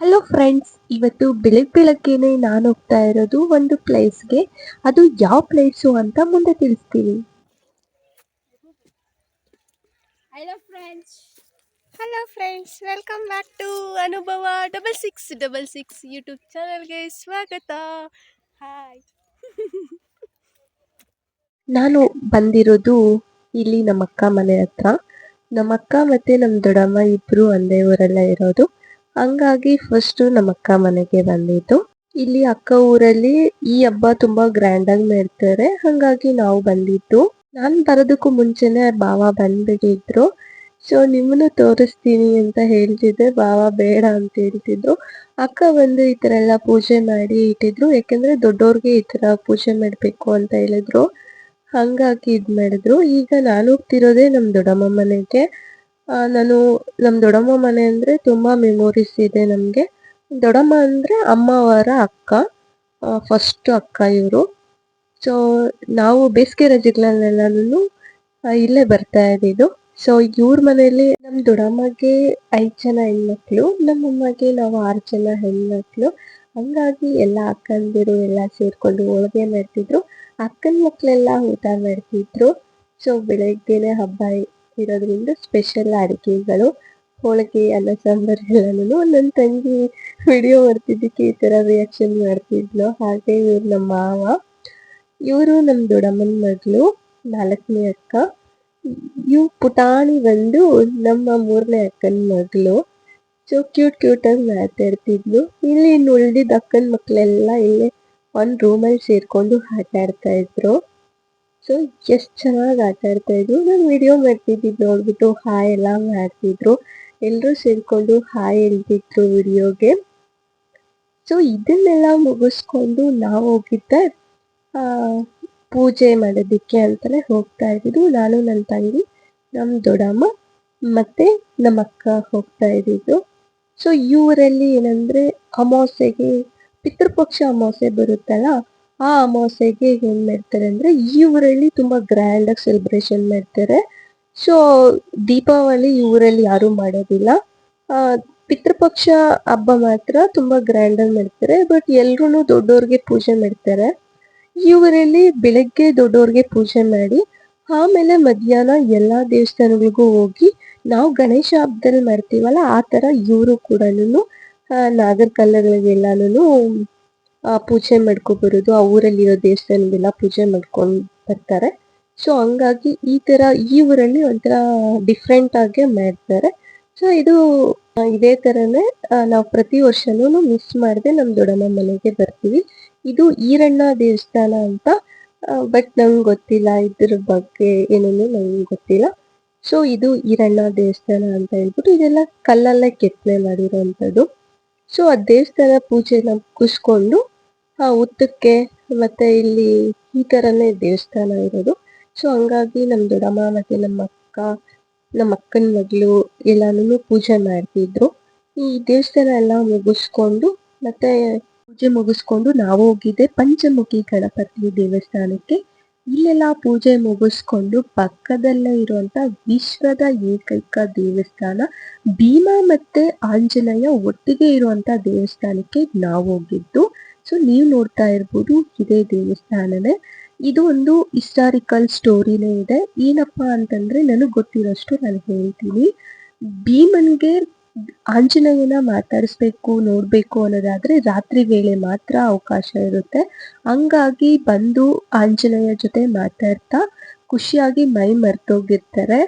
Hello friends ಇವತ್ತು ಬೆಳಗ್ಗೆ ಬೆಳಗ್ಗೆನೆ ನಾನು ಹೋಗ್ತಾ ಇರೋದು ಒಂದು ಪ್ಲೇಸ್ಗೆ ಅದು ಯಾವ ಪ್ಲೇಸು ಅಂತ ಮುಂದೆ ತಿಳಿಸ್ತೀನಿ. Hello friends hello friends welcome back to Anubhava double six double six YouTube ಚಾನಲ್ಗೆ ಸ್ವಾಗತ. ಹಾಯ್ ನಾನು ಬಂದಿರೋದು ಇಲ್ಲಿ ನಮ್ಮ ಅಕ್ಕ ಮನೆ ಹತ್ರ. ನಮ್ಮ ಅಕ್ಕ ಮತ್ತೆ ನಮ್ಮ ದೊಡ್ಡಮ್ಮ ಇಬ್ರು ಒಂದೇ ಊರಲ್ಲೇ ಇರೋದು. ಹಂಗಾಗಿ ಫಸ್ಟ್ ನಮ್ಮ ಅಕ್ಕ ಮನೆಗೆ ಬಂದಿದ್ದು. ಇಲ್ಲಿ ಅಕ್ಕ ಊರಲ್ಲಿ ಈ ಹಬ್ಬ ತುಂಬಾ ಗ್ರ್ಯಾಂಡ್ ಆಗಿ ಮಾಡ್ತಾರೆ ಹಂಗಾಗಿ ನಾವು ಬಂದಿದ್ದು. ನಾನ್ ಬರೋದಕ್ಕೂ ಮುಂಚೆನೆ ಬಾವ ಬಂದ್ಬಿಟ್ಟಿದ್ರು. ಸೊ ನಿಮ್ಮನ್ನು ತೋರಿಸ್ತೀನಿ ಅಂತ ಹೇಳ್ತಿದ್ದೆ. ಬಾವ ಬೇಡ ಅಂತ ಹೇಳ್ತಿದ್ರು. ಅಕ್ಕ ಬಂದು ಈ ತರ ಎಲ್ಲ ಪೂಜೆ ಮಾಡಿ ಇಟ್ಟಿದ್ರು. ಯಾಕಂದ್ರೆ ದೊಡ್ಡೋರ್ಗೆ ಈ ತರ ಪೂಜೆ ಮಾಡ್ಬೇಕು ಅಂತ ಹೇಳಿದ್ರು. ಹಂಗಾಗಿ ಇದ್ ಮಾಡಿದ್ರು. ಈಗ ನಾನು ಹೋಗ್ತಿರೋದೇ ನಮ್ ದೊಡ್ಡಮ್ಮ ಮನೆಗೆ. ನಾನು ನಮ್ ದೊಡ್ಡಮ್ಮ ಮನೆ ಅಂದ್ರೆ ತುಂಬಾ ಮೆಮೊರೀಸ್ ಇದೆ ನಮ್ಗೆ. ದೊಡ್ಡಮ್ಮ ಅಂದ್ರೆ ಅಮ್ಮವರ ಅಕ್ಕ ಫಸ್ಟ್ ಅಕ್ಕ ಇವರು. ಸೊ ನಾವು ಬೇಸಿಗೆ ರಜೆಗಳಲ್ಲೆಲ್ಲಾನು ಇಲ್ಲೇ ಬರ್ತಾ ಇದ್ದಿದ್ದು. ಸೊ ಇವ್ರ ಮನೆಯಲ್ಲಿ ನಮ್ ದೊಡ್ಡಮ್ಮಗೆ ಐದ್ ಜನ ಹೆಣ್ಮಕ್ಳು, ನಮ್ಮಮ್ಮಗೆ ನಾವು ಆರು ಜನ ಹೆಣ್ಮಕ್ಳು. ಹಂಗಾಗಿ ಎಲ್ಲ ಅಕ್ಕಂದಿರು ಎಲ್ಲ ಸೇರಿಕೊಂಡು ಹೋಳಿಗೆ ಮಾಡ್ತಿದ್ರು. ಅಕ್ಕನ ಮಕ್ಕಳೆಲ್ಲ ಊಟ ಮಾಡ್ತಿದ್ರು. ಸೊ ಬೆಳಗ್ಗೆನೆ ಹಬ್ಬ ಇರೋದ್ರಿಂದ ಸ್ಪೆಷಲ್ ಅಡಿಗೆಗಳು, ಹೋಳಿಗೆ, ಅನ್ನ, ಸಾಂಬಾರ್ ಎಲ್ಲಾನು ನನ್ನ ತಂಗಿ ವಿಡಿಯೋ ಮಾಡ್ತಿದ್ದಕ್ಕೆ ಈ ತರ ರಿಯಾಕ್ಷನ್ ಮಾಡ್ತಿದ್ಲು. ಹಾಗೆ ಇವ್ರು ನಮ್ಮ ಮಾವ, ಇವರು ನಮ್ಮ ದೊಡ್ಡಮ್ಮನ ಮಗಳು, ನಾಲ್ಕನೇ ಅಕ್ಕ, ಇವ್ ಪುಟಾಣಿ ಬಂದು ನಮ್ಮ ಮೂರನೇ ಅಕ್ಕನ ಮಗಳು. ಸೊ ಕ್ಯೂಟ್ ಕ್ಯೂಟ್ ಆಗಿ ಮಾತಾಡ್ತಿದ್ಲು. ಇಲ್ಲಿ ಉಳ್ದಿದ್ದ ಅಕ್ಕನ ಮಕ್ಕಳೆಲ್ಲ ಇಲ್ಲೇ ಒಂದ್ ರೂಮಲ್ಲಿ ಸೇರ್ಕೊಂಡು ಆಟ ಆಡ್ತಾ ಇದ್ರು. ಸೊ ಎಷ್ಟು ಚೆನ್ನಾಗಿ ಆಟ ಆಡ್ತಾ ಇದ್ರು. ನಾನು ವಿಡಿಯೋ ಮಾಡ್ತಿದ್ದಿದ್ದು ನೋಡ್ಬಿಟ್ಟು ಹಾಯ್ ಎಲ್ಲ ಮಾಡ್ತಿದ್ರು. ಎಲ್ಲರೂ ಸೇರಿಕೊಂಡು ಹಾಯ್ ಹೇಳ್ತಿದ್ರು ವಿಡಿಯೋಗೆ ಸೊ ಇದನ್ನೆಲ್ಲ ಮುಗಿಸ್ಕೊಂಡು ನಾವು ಹೋಗಿದ್ದೆ. ಪೂಜೆ ಮಾಡೋದಕ್ಕೆ ಅಂತಲೇ ಹೋಗ್ತಾ ಇದ್ದಿದ್ದು. ನಾನು ನನ್ನ ತಂಗಿ ನಮ್ಮ ದೊಡ್ಡಮ್ಮ, ಮತ್ತೆ ನಮ್ಮ ಅಕ್ಕ ಹೋಗ್ತಾ ಇದ್ದಿದ್ದು. ಸೊ ಇವರಲ್ಲಿ ಏನಂದ್ರೆ ಅಮಾವಾಸ್ಯೆಗೆ, ಪಿತೃಪಕ್ಷ ಅಮಾವಾಸ್ಯೆ ಬರುತ್ತಲ್ಲ ಆ ಅಮಾವಾಸ್ಯೆಗೆ ಏನ್ ಮಾಡ್ತಾರೆ ಅಂದ್ರೆ ಈ ಊರಲ್ಲಿ ತುಂಬಾ ಗ್ರ್ಯಾಂಡ್ ಆಗಿ ಸೆಲೆಬ್ರೇಷನ್ ಮಾಡ್ತಾರೆ. ಸೊ ದೀಪಾವಳಿ ಈ ಊರಲ್ಲಿ ಯಾರು ಮಾಡೋದಿಲ್ಲ. ಆ, ಪಿತೃಪಕ್ಷ ಹಬ್ಬ ಮಾತ್ರ ತುಂಬಾ ಗ್ರ್ಯಾಂಡ್ ಆಗಿ ಮಾಡ್ತಾರೆ. ಬಟ್ ಎಲ್ರು ದೊಡ್ಡೋರ್ಗೆ ಪೂಜೆ ಮಾಡ್ತಾರೆ. ಈ ಊರಲ್ಲಿ ಬೆಳಗ್ಗೆ ದೊಡ್ಡೋರ್ಗೆ ಪೂಜೆ ಮಾಡಿ, ಆಮೇಲೆ ಮಧ್ಯಾಹ್ನ ಎಲ್ಲಾ ದೇವಸ್ಥಾನಗಳಿಗೂ ಹೋಗಿ ನಾವು ಗಣೇಶ ಹಬ್ಬದಲ್ಲಿ ಮಾಡ್ತೀವಲ್ಲ, ಆ ತರ ಇವರು ಕೂಡ ನಾಗರ ಕಲ್ಲಗಳಿಗೆಲ್ಲಾನು ಪೂಜೆ ಮಾಡ್ಕೊ ಬರೋದು ಆ ಊರಲ್ಲಿರೋ ದೇವಸ್ಥಾನದೆಲ್ಲ ಪೂಜೆ ಮಾಡ್ಕೊಂಡ್ ಬರ್ತಾರೆ. ಸೊ ಹಂಗಾಗಿ ಈ ತರ ಈ ಊರಲ್ಲಿ ಒಂಥರ ಡಿಫ್ರೆಂಟ್ ಆಗಿ ಮಾಡ್ತಾರೆ. ಸೊ ಇದು ಇದೇ ತರನೇ ನಾವು ಪ್ರತಿ ವರ್ಷನೂ ಮಿಸ್ ಮಾಡದೆ ನಮ್ ದೊಡ್ಡಮ್ಮ ಮನೆಗೆ ಬರ್ತೀವಿ. ಇದು ಈರಣ್ಣ ದೇವಸ್ಥಾನ ಅಂತ ಬಟ್ ನಂಗೆ ಗೊತ್ತಿಲ್ಲ ಇದ್ರ ಬಗ್ಗೆ ಏನೇನು ನಂಗೆ ಗೊತ್ತಿಲ್ಲ. ಸೊ ಇದು ಈರಣ್ಣ ದೇವಸ್ಥಾನ ಅಂತ ಹೇಳ್ಬಿಟ್ಟು ಇದೆಲ್ಲ ಕಲ್ಲಲ್ಲೇ ಕೆತ್ತನೆ ಮಾಡಿರೋಂಥದ್ದು. ಸೊ ಆ ದೇವಸ್ಥಾನ ಪೂಜೆನ ಮುಗಿಸ್ಕೊಂಡು ಆ ಉತ್ತಕ್ಕೆ ಮತ್ತೆ ಇಲ್ಲಿ ಈ ತರನೇ ದೇವಸ್ಥಾನ ಇರೋದು. ಸೊ ಹಂಗಾಗಿ ನಮ್ ದೊಡ್ಡಮ್ಮ ಮತ್ತೆ ನಮ್ಮ ಅಕ್ಕ, ನಮ್ಮ ಅಕ್ಕನ ಮಗಳು ಎಲ್ಲಾನು ಪೂಜೆ ಮಾಡ್ತಿದ್ರು. ಈ ದೇವಸ್ಥಾನ ಎಲ್ಲ ಮುಗಿಸ್ಕೊಂಡು ಮತ್ತೆ ಪೂಜೆ ಮುಗಿಸ್ಕೊಂಡು ನಾವು ಹೋಗಿದ್ದೆ ಪಂಚಮುಖಿ ಗಣಪತಿ ದೇವಸ್ಥಾನಕ್ಕೆ. ಇಲ್ಲೆಲ್ಲ ಪೂಜೆ ಮುಗಿಸ್ಕೊಂಡು ಪಕ್ಕದಲ್ಲೇ ಇರುವಂತ ವಿಶ್ವದ ಏಕೈಕ ದೇವಸ್ಥಾನ ಭೀಮಾ ಮತ್ತೆ ಆಂಜನೇಯ ಒಟ್ಟಿಗೆ ಇರುವಂತ ದೇವಸ್ಥಾನಕ್ಕೆ ನಾವು ಹೋಗಿದ್ದು. ಸೊ ನೀವು ನೋಡ್ತಾ ಇರ್ಬೋದು ಇದೇ ದೇವಸ್ಥಾನನೇ. ಇದು ಒಂದು ಹಿಸ್ಟಾರಿಕಲ್ ಸ್ಟೋರಿನೇ ಇದೆ. ಏನಪ್ಪಾ ಅಂತಂದ್ರೆ ನನಗೆ ಗೊತ್ತಿರೋಷ್ಟು ನಾನು ಹೇಳ್ತೀನಿ. ಭೀಮನ್ಗೆ ಆಂಜನೇಯನ ಮಾತಾಡಿಸ್ಬೇಕು, ನೋಡ್ಬೇಕು ಅನ್ನೋದಾದ್ರೆ ರಾತ್ರಿ ವೇಳೆ ಮಾತ್ರ ಅವಕಾಶ ಇರುತ್ತೆ. ಹಂಗಾಗಿ ಬಂದು ಆಂಜನೇಯ ಜೊತೆ ಮಾತಾಡ್ತಾ ಖುಷಿಯಾಗಿ ಮೈ ಮರ್ತೋಗಿರ್ತಾರೆ.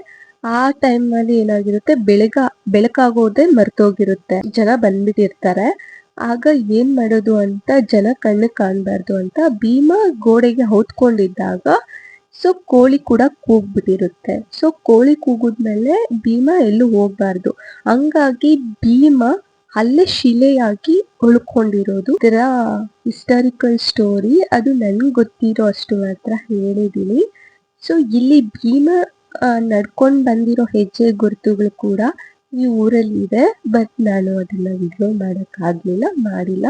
ಆ ಟೈಮ್ ಅಲ್ಲಿ ಏನಾಗಿರುತ್ತೆ, ಬೆಳಗ, ಬೆಳಕಾಗೋದೇ ಮರ್ತೋಗಿರುತ್ತೆ. ಜನ ಬಂದ್ಬಿಟ್ಟಿರ್ತಾರೆ. ಆಗ ಏನ್ ಮಾಡೋದು ಅಂತ ಜನ ಕಣ್ಣು ಕಾಣಬಾರ್ದು ಅಂತ ಭೀಮ ಗೋಡೆಗೆ ಹೊತ್ಕೊಂಡಿದ್ದಾಗ ಸೊ ಕೋಳಿ ಕೂಡ ಕೂಗ್ಬಿಟ್ಟಿರುತ್ತೆ. ಸೊ ಕೋಳಿ ಕೂಗಿದ್ಮೇಲೆ ಭೀಮ ಎಲ್ಲೂ ಹೋಗ್ಬಾರ್ದು. ಹಂಗಾಗಿ ಭೀಮ ಅಲ್ಲೇ ಶಿಲೆಯಾಗಿ ಉಳ್ಕೊಂಡಿರೋದು. ಇದರ ಹಿಸ್ಟಾರಿಕಲ್ ಸ್ಟೋರಿ ಅದು ನನ್ಗೆ ಗೊತ್ತಿರೋ ಅಷ್ಟು ಮಾತ್ರ ಹೇಳಿದೀನಿ. ಸೊ ಇಲ್ಲಿ ಭೀಮ ನಡ್ಕೊಂಡು ಬಂದಿರೋ ಹೆಜ್ಜೆ ಗುರುತುಗಳು ಕೂಡ ಈ ಊರಲ್ಲಿ ಇದೆ ಬಟ್ ನಾನು ಅದನ್ನ ವಿಡಿಯೋ ಮಾಡಕ್ ಆಗ್ಲಿಲ್ಲ ಮಾಡಿಲ್ಲ.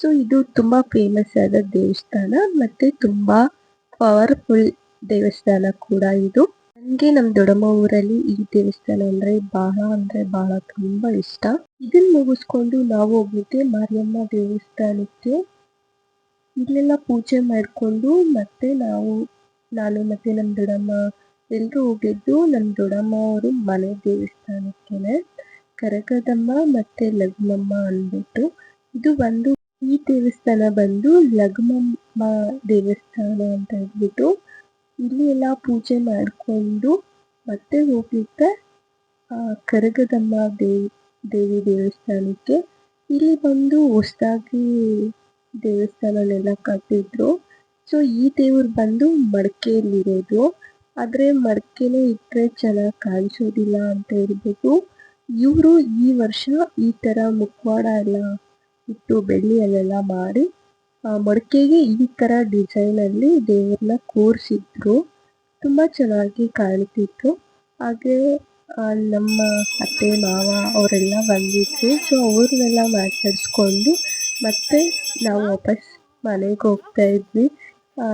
ಸೊ ಇದು ತುಂಬಾ ಫೇಮಸ್ ಆದ ದೇವಸ್ಥಾನ ಮತ್ತೆ ತುಂಬಾ ಪವರ್ಫುಲ್ ದೇವಸ್ಥಾನ ಕೂಡ ಇದು. ನನಗೆ ನಮ್ಮ ದೊಡ್ಡಮ್ಮ ಊರಲ್ಲಿ ಈ ದೇವಸ್ಥಾನ ಅಂದ್ರೆ ಬಹಳ ಅಂದ್ರೆ ಬಹಳ ತುಂಬಾ ಇಷ್ಟ. ಇದನ್ನ ಮುಗಿಸ್ಕೊಂಡು ನಾವು ಹೋಗಿದ್ದೆ ಮಾರಿಯಮ್ಮ ದೇವಸ್ಥಾನಕ್ಕೆ ಇಲ್ಲೆಲ್ಲ ಪೂಜೆ ಮಾಡಿಕೊಂಡು ಮತ್ತೆ ನಾವು, ನಾನು ಮತ್ತೆ ನಮ್ಮ ದೊಡ್ಡಮ್ಮ ಎಲ್ಲರೂ ಹೋಗಿದ್ದು ನಮ್ಮ ದೊಡ್ಡಮ್ಮ ಅವರು ಮನೆ ದೇವಸ್ಥಾನಕ್ಕೇನೆ ಕರಗದಮ್ಮ ಮತ್ತೆ ಲಗ್ಮಮ್ಮ ಅಂದ್ಬಿಟ್ಟು ಇದು ಬಂದು ಈ ದೇವಸ್ಥಾನ ಬಂದು ಲಗ್ಮಮ್ಮ ದೇವಸ್ಥಾನ ಅಂತ ಹೇಳ್ಬಿಟ್ಟು ಇಲ್ಲಿ ಎಲ್ಲ ಪೂಜೆ ಮಾಡಿಕೊಂಡು ಮತ್ತೆ ಹೋಗಿದ್ದೆ ಕರಗದಮ್ಮ ದೇವಿ ದೇವಿ ದೇವಸ್ಥಾನಕ್ಕೆ ಇಲ್ಲಿ ಬಂದು ಹೊಸದಾಗಿ ದೇವಸ್ಥಾನನೆಲ್ಲ ಕಟ್ಟಿದ್ರು. ಸೊ ಈ ದೇವ್ರು ಬಂದು ಮಡಿಕೆಯಲ್ಲಿರೋದು ಆದರೆ ಮಡಿಕೆನೇ ಇಟ್ಟರೆ ಚೆನ್ನಾಗಿ ಕಾಣಿಸೋದಿಲ್ಲ ಅಂತ ಹೇಳ್ಬಿಟ್ಟು ಇವರು ಈ ವರ್ಷ ಈ ಥರ ಮುಖವಾಡ ಎಲ್ಲ ಇಟ್ಟು ಬೆಳ್ಳಿಯಲ್ಲೆಲ್ಲ ಮಾಡಿ ಮಡಿಕೆಗೆ ಈ ಥರ ಡಿಸೈನಲ್ಲಿ ದೇವ್ರನ್ನ ಕೂರಿಸಿದ್ರು. ತುಂಬ ಚೆನ್ನಾಗಿ ಕಾಣ್ತಿತ್ತು. ಹಾಗೆ ನಮ್ಮ ಅತ್ತೆ, ಮಾವ ಅವರೆಲ್ಲ ಬಂದಿದ್ರು. ಸೊ ಅವ್ರನ್ನೆಲ್ಲ ಮಾತಾಡಿಸ್ಕೊಂಡು ಮತ್ತೆ ನಾವು ವಾಪಸ್ ಮನೆಗೆ ಹೋಗ್ತಾ ಇದ್ವಿ.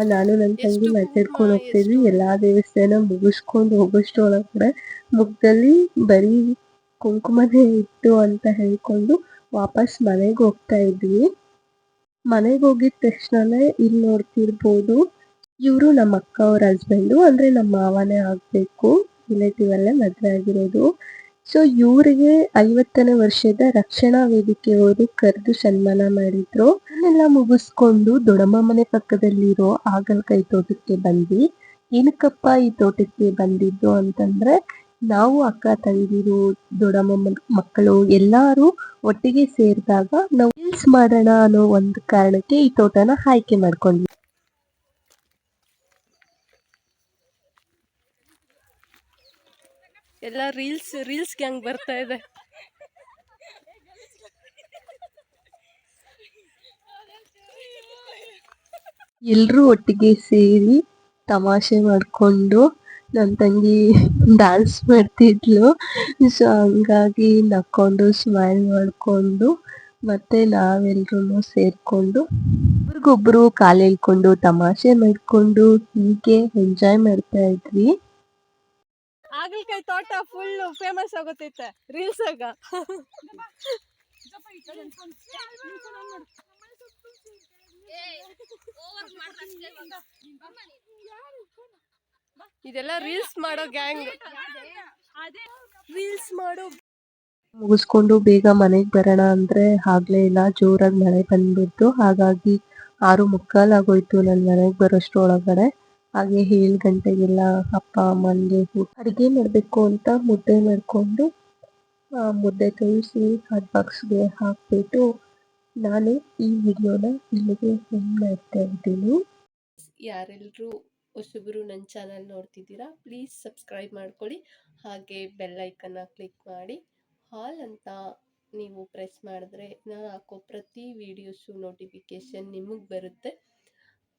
ನಾನು ನನ್ನ ತಂಗಿ ಮಾತಾಡ್ಕೊಂಡು ಹೋಗ್ತಾ ಇದ್ವಿ ಎಲ್ಲಾ ದೇವಸ್ಥಾನ ಮುಗಿಸ್ಕೊಂಡು ಹೋಗೋಷ್ಟೊಳಗಡೆ ಮುಖದಲ್ಲಿ ಬರೀ ಕುಂಕುಮನೇ ಇತ್ತು ಅಂತ ಹೇಳ್ಕೊಂಡು ವಾಪಸ್ ಮನೆಗೆ ಹೋಗ್ತಾ ಇದ್ವಿ. ಮನೆಗೆ ಹೋಗಿದ ತಕ್ಷಣನೇ ಇಲ್ಲಿ ನೋಡ್ತಿರ್ಬೋದು ಇವರು ನಮ್ಮ ಅಕ್ಕ ಅವ್ರ ಹಸ್ಬೆಂಡು ಅಂದ್ರೆ ನಮ್ಮ ಮಾವನೇ ಆಗ್ಬೇಕು. ರಿಲೇಟಿವ್ ಅಲ್ಲೇ ಮದುವೆ ಆಗಿರೋದು. ಸೊ ಇವರಿಗೆ ಐವತ್ತನೇ ವರ್ಷದ ರಕ್ಷಣಾ ವೇದಿಕೆಯವರು ಕರೆದು ಸನ್ಮಾನ ಮಾಡಿದ್ರು. ಅದನ್ನೆಲ್ಲ ಮುಗಿಸ್ಕೊಂಡು ದೊಡಮ್ಮ ಮನೆ ಪಕ್ಕದಲ್ಲಿರೋ ಆಗಲಕಾಯಿ ತೋಟಕ್ಕೆ ಬಂದ್ವಿ. ಏನಕ್ಕಪ್ಪ ಈ ತೋಟಕ್ಕೆ ಬಂದಿದ್ದು ಅಂತಂದ್ರೆ ನಾವು ಅಕ್ಕ ತಂಗಿರು ದೊಡಮ್ಮ ಮಕ್ಕಳು ಎಲ್ಲಾರು ಒಟ್ಟಿಗೆ ಸೇರಿದಾಗ ನಾವು ಮಾಡೋಣ ಅನ್ನೋ ಒಂದು ಕಾರಣಕ್ಕೆ ಈ ತೋಟನ ಆಯ್ಕೆ ಮಾಡ್ಕೊಂಡ್ವಿ. ಎಲ್ಲ ರೀಲ್ಸ್ ರೀಲ್ಸ್ ಗ್ಯಾಂಗ್ ಬರ್ತಾ ಇದೆ. ಎಲ್ಲರೂ ಒಟ್ಟಿಗೆ ಸೇರಿ ತಮಾಷೆ ಮಾಡಿಕೊಂಡು ನನ್ನ ತಂಗಿ ಡ್ಯಾನ್ಸ್ ಮಾಡ್ತಿದ್ಲು. ಸೊ ಹಂಗಾಗಿ ನಕ್ಕೊಂಡು ಸ್ಮೈಲ್ ಮಾಡಿಕೊಂಡು ಮತ್ತೆ ನಾವೆಲ್ಲರೂ ಸೇರಿಕೊಂಡು ಒಬ್ರಿಗೊಬ್ರು ಕಾಲು ಎಳ್ಕೊಂಡು ತಮಾಷೆ ಮಾಡಿಕೊಂಡು ಹೀಗೆ ಎಂಜಾಯ್ ಮಾಡ್ತಾ ಇದ್ವಿ. ಆಗಲ್ಕಾಯಿ ತೋಟ ಫುಲ್ ಫೇಮಸ್ ಆಗುತ್ತೈತೆ ರೀಲ್ಸ್ ಆಗ. ಇದೆಲ್ಲ ರೀಲ್ಸ್ ಮಾಡೋ ಗ್ಯಾಂಗ್ ರೀಲ್ಸ್ ಮಾಡೋ ಮುಗಿಸ್ಕೊಂಡು ಬೇಗ ಮನೆಗೆ ಬರೋಣ ಅಂದ್ರೆ ಆಗ್ಲೇ ಇಲ್ಲ, ಜೋರಾಗಿ ಮಳೆ ಬಂದ್ಬಿಡ್ತು. ಹಾಗಾಗಿ ಆರು ಮುಕ್ಕಾಲ್ ಆಗೋಯ್ತು ನನ್ನ ಮನೆಗೆ ಬರೋಷ್ಟ್ರೊಳಗಡೆ. ಹಾಗೆ ಏಳು ಗಂಟೆಗೆಲ್ಲ ಅಪ್ಪ ಅಮ್ಮನಿಗೆ ಅಡುಗೆ ಮಾಡಬೇಕು ಅಂತ ಮುದ್ದೆ ಮಾಡಿಕೊಂಡು ಮುದ್ದೆ ತೋರಿಸಿ ಹಾಟ್ ಬಾಕ್ಸ್ಗೆ ಹಾಕ್ಬಿಟ್ಟು ನಾನು ಈ ವಿಡಿಯೋನ ಇಲ್ಲಿಗೆ ಹೆಂಗ್ ಮಾಡ್ತಾ ಇದ್ದೀನಿ. ಯಾರೆಲ್ಲರೂ ಹೊಸಬ್ರು ನನ್ನ ಚಾನಲ್ ನೋಡ್ತಿದ್ದೀರಾ ಪ್ಲೀಸ್ ಸಬ್ಸ್ಕ್ರೈಬ್ ಮಾಡ್ಕೊಳ್ಳಿ. ಹಾಗೆ ಬೆಲ್ ಐಕನ್ನ ಕ್ಲಿಕ್ ಮಾಡಿ. ಹಾಲ್ ಅಂತ ನೀವು ಪ್ರೆಸ್ ಮಾಡಿದ್ರೆ ನಾನು ಹಾಕೋ ಪ್ರತಿ ವೀಡಿಯೋಸು ನೋಟಿಫಿಕೇಷನ್ ನಿಮಗೆ ಬರುತ್ತೆ.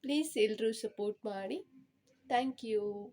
ಪ್ಲೀಸ್ ಎಲ್ಲರೂ ಸಪೋರ್ಟ್ ಮಾಡಿ. Thank you.